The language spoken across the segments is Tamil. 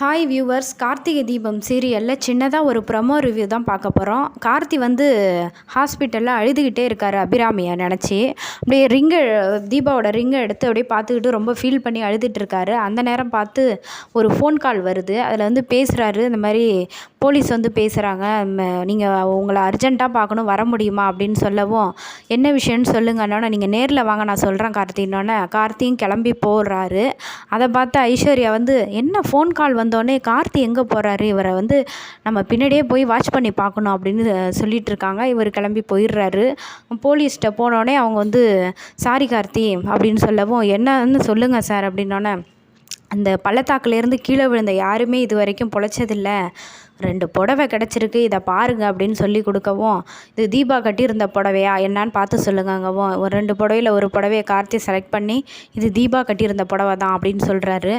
ஹாய் வியூவர்ஸ் கார்த்திகை தீபம் சீரியலில் சின்னதாக ஒரு ப்ரொமோ ரிவ்யூ தான் பார்க்க போகிறோம் கார்த்தி வந்து ஹாஸ்பிட்டலில் அழுதுகிட்டே இருக்கார் அபிராமியை நினச்சி. அப்படியே ரிங்கை தீபாவோட ரிங்கை எடுத்து அப்படியே பார்த்துக்கிட்டு ரொம்ப ஃபீல் பண்ணி அழுதுட்டு இருக்காரு. அந்த நேரம் பார்த்து ஒரு ஃபோன் கால் வருது. அதில் வந்து பேசுகிறாரு இந்த மாதிரி போலீஸ் வந்து பேசுகிறாங்க நீங்கள் உங்களை அர்ஜென்ட்டாக பார்க்கணும் வர முடியுமா அப்படின்னு சொல்லவும் என்ன விஷயம்னு சொல்லுங்கன்னொன்னே நீங்கள் நேரில் வாங்க நான் சொல்கிறேன் கார்த்தின்னொன்னே கார்த்தியும் கிளம்பி போடுறாரு அதை பார்த்து ஐஸ்வர்யா வந்து என்ன ஃபோன் கால் வந்தோடனே கார்த்தி எங்கே போகிறாரு இவரை வந்து நம்ம பின்னாடியே போய் வாட்ச் பண்ணி பார்க்கணும் அப்படின்னு சொல்லிட்டு இருக்காங்க. இவர் கிளம்பி போயிடுறாரு. போலீஸ்கிட்ட போனோடனே அவங்க வந்து சாரி கார்த்தி அப்படின்னு சொல்லவும் என்னன்னு சொல்லுங்கள் சார் அப்படின்னோடனே அந்த பள்ளத்தாக்குலேருந்து கீழே விழுந்த யாருமே இது வரைக்கும் பொழைச்சதில்லை. ரெண்டு புடவை கிடச்சிருக்கு இதை பாருங்க அப்படின்னு சொல்லி கொடுக்கவும் இது தீபா கட்டியிருந்த புடவையா என்னான்னு பார்த்து சொல்லுங்கங்கவும் ஒரு ரெண்டு புடவையில் ஒரு புடவையை கார்த்தி செலக்ட் பண்ணி இது தீபா கட்டியிருந்த புடவை தான் அப்படின்னு சொல்கிறாரு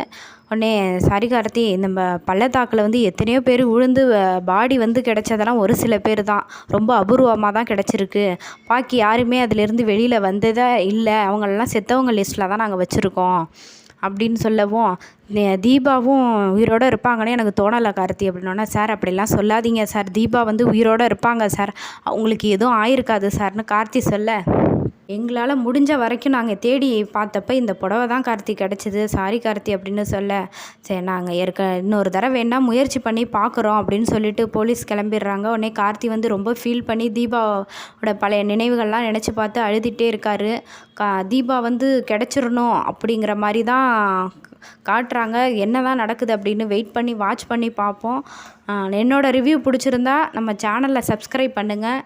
உடனே சரி கார்த்தி நம்ம பள்ளத்தாக்கில் வந்து எத்தனையோ பேர் விழுந்து பாடி வந்து கிடைச்சதெல்லாம் ஒரு சில பேர் தான். ரொம்ப அபூர்வமாக தான் கிடச்சிருக்கு. பாக்கி யாருமே அதிலேருந்து வெளியில் வந்ததே இல்லை. அவங்களெல்லாம் செத்தவங்க லிஸ்ட்டில் தான் நாங்கள் வச்சுருக்கோம். அப்படின்னு சொல்லவும் தீபாவும் உயிரோடு இருப்பாங்கன்னு எனக்கு தோணலை கார்த்தி அப்படின்னோடனே சார் அப்படிலாம் சொல்லாதீங்க சார். தீபா வந்து உயிரோடு இருப்பாங்க சார். அவங்களுக்கு எதுவும் ஆயிருக்காது சார்னு கார்த்தி சொல்ல. எங்களால் முடிஞ்ச வரைக்கும் நாங்கள் தேடி பார்த்தப்ப இந்த புடவை தான் கார்த்தி கிடச்சிது சாரி கார்த்தி அப்படின்னு சொல்ல. சரி நாங்கள் ஏற்க இன்னொரு தடவை வேண்டாம் முயற்சி பண்ணி பார்க்குறோம் அப்படின்னு சொல்லிட்டு போலீஸ் கிளம்பிடுறாங்க. உடனே கார்த்தி வந்து ரொம்ப ஃபீல் பண்ணி தீபாவோட பழைய நினைவுகள்லாம் நினச்சி பார்த்து அழுதுகிட்டே இருக்கார். கா தீபா வந்து கிடச்சிடணும் அப்படிங்கிற மாதிரி தான் காட்டுறாங்க. என்ன தான் நடக்குது அப்படின்னு வெயிட் பண்ணி வாட்ச் பண்ணி பார்ப்போம். என்னோடய ரிவ்யூ பிடிச்சிருந்தா நம்ம சேனலை சப்ஸ்கிரைப் பண்ணுங்கள்